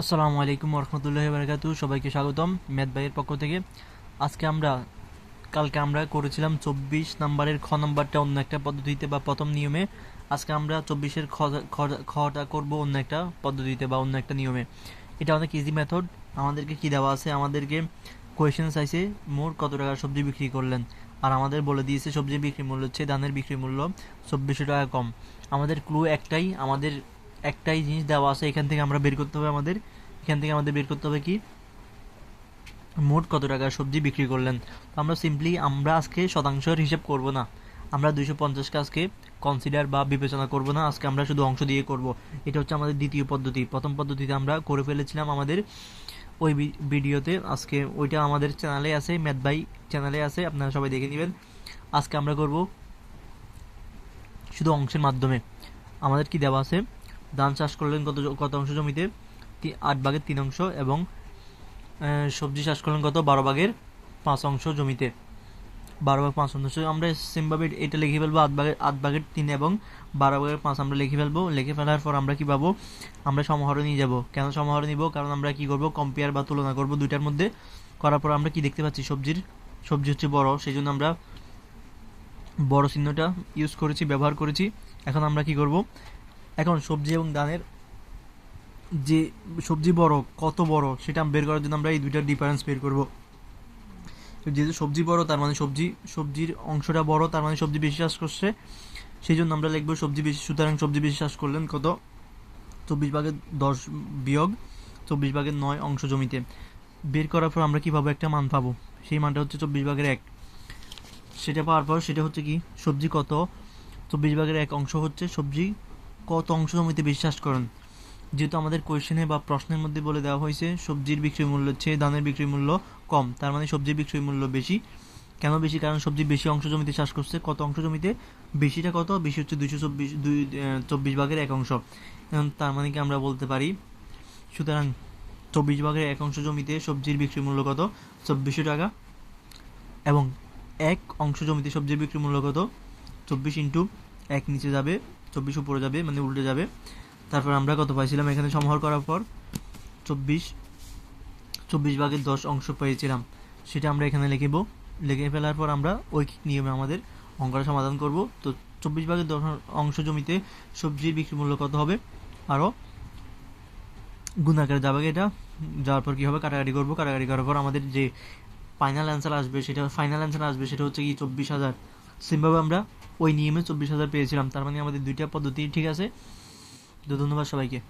আসসালামু আলাইকুম রহমতুল্লাহ বারকাতু সবাইকে স্বাগতম ম্যাথ ভাইয়ের পক্ষ থেকে। আজকে আমরা, কালকে আমরা করেছিলাম চব্বিশ নাম্বারের খ নাম্বারটা অন্য একটা পদ্ধতিতে বা প্রথম নিয়মে। আজকে আমরা চব্বিশের খটা করব অন্য একটা পদ্ধতিতে বা অন্য একটা নিয়মে। এটা অনেক ইজি মেথড আমাদেরকে কী দেওয়া আছে? আমাদেরকে কোয়েশ্চেন চাইছে মোট কত টাকা সবজি বিক্রি করলেন? আর আমাদের বলে দিয়েছে সবজির বিক্রি মূল্য হচ্ছে, ধানের বিক্রি মূল্য চব্বিশশো টাকা কম। আমাদের ক্লু একটাই, আমাদের একটাই জিনিস দেওয়া আছে, এখান থেকে আমরা বের করতে হবে আমাদের। এখান থেকে আমাদের বের করতে হবে কি? মোট কত টাকার সবজি বিক্রি করলেন? তো আমরা সিম্পলি আমরা আজকে শতাংশের হিসাব করব না। আমরা দুইশো পঞ্চাশকে আজকে কনসিডার বা বিবেচনা করব না, আজকে আমরা শুধু অংশ দিয়ে করব। এটা হচ্ছে আমাদের দ্বিতীয় পদ্ধতি। প্রথম পদ্ধতিতে আমরা করে ফেলেছিলাম আমাদের ওই ভিডিওতে, আজকে ওইটা আমাদের চ্যানেলে আছে ম্যাথ বাই চ্যানেলে আছে, আপনারা সবাই দেখে নেবেন। আজকে আমরা করব শুধু অংশের মাধ্যমে। আমাদের কি দেওয়া আছে? ধান চাষ করলেন কত কত অংশ জমিতে? আট ভাগের তিন অংশ এবং সবজি চাষ করলেন কত? বারো ভাগের পাঁচ অংশ জমিতে। বারো ভাগ পাঁচ অংশ। আমরা সেমভাবে এটা লিখে ফেলব, আট ভাগের আট ভাগের তিন এবং বারো ভাগের পাঁচ আমরা লিখে ফেলব। লিখে ফেলার পর আমরা কি পাবো? আমরা সমাহারে নিয়ে যাব। কেন সমাহারে নিব? কারণ আমরা কি করব? কম্পেয়ার বা তুলনা করব দুইটার মধ্যে। করার পর আমরা কি দেখতে পাচ্ছি? সবজির সবজি হচ্ছে বড়। সেই জন্য আমরা বড় চিহ্নটা ইউজ করেছি, ব্যবহার করেছি। এখন আমরা কি করব? এখন সবজি এবং ধানের যে সবজি বড়, কত বড়, সেটা বের করার জন্য আমরা এই দুইটার ডিফারেন্স বের করব। যেহেতু সবজি বড়, তার মানে সবজি, সবজির অংশটা বড়, তার মানে সবজি বেশি চাষ করছে। সেই জন্য আমরা লিখব সবজি বেশি, সুতরাং সবজি বেশি চাষ করলেন কত? চব্বিশ ভাগের দশ বিয়োগ চব্বিশ ভাগের নয় অংশ জমিতে। বের করার পর আমরা কি পাবো একটা মান পাবো? সেই মানটা হচ্ছে চব্বিশ ভাগের এক। সেটা পাওয়ার পর সেটা হচ্ছে কি? সবজি কত? চব্বিশ ভাগের এক অংশ হচ্ছে সবজি কত অংশ জমিতে বেশি চাষ করেন? যেহেতু আমাদের কোয়েশ্চেনে বা প্রশ্নের মধ্যে বলে দেওয়া হয়েছে, সবজির বিক্রয় মূল্য হচ্ছে, ধানের বিক্রয় মূল্য কম। তার মানে সবজির বিক্রয় মূল্য বেশি। কেন বেশি? কারণ সবজি বেশি অংশ জমিতে চাষ করছে। কত অংশ জমিতে? বেশিটা কত? বেশি হচ্ছে দুইশো চব্বিশ, দুই চব্বিশ ভাগের এক অংশ। তার মানে কি আমরা বলতে পারি? সুতরাং চব্বিশ ভাগের এক অংশ জমিতে সবজির বিক্রয় মূল্য কত? চব্বিশশো টাকা। এবং এক অংশ জমিতে সবজির বিক্রি মূল্য কত? চব্বিশ ইন্টু এক নিচে যাবে চব্বিশ উপরে যাবে মানে উল্টে যাবে। তারপর আমরা কত পাইছিলাম? এখানে সমাহার করার পর চব্বিশ চব্বিশ ভাগের দশ অংশ পেয়েছিলাম। সেটা আমরা এখানে লিখিব লিখে ফেলার পর আমরা ঐকিক নিয়মে আমাদের অঙ্কটা সমাধান করব। তো চব্বিশ ভাগের দশ অংশ জমিতে সবজির বিক্রি মূল্য কত হবে? আরও গুণাকারে যাবে এটা। যাওয়ার পর কি হবে? কাটাকাটি করব। কাটাকাটি করার পর আমাদের যে ফাইনাল অ্যান্সার আসবে, সেটা ফাইনাল অ্যান্সার আসবে, সেটা হচ্ছে কি চব্বিশ হাজার। সেমভাবে আমরা ওই নিয়মে চব্বিশ হাজার পেয়েছিলাম। তার মানে আমাদের দুইটা পদ্ধতি ঠিক আছে। তো ধন্যবাদ সবাইকে।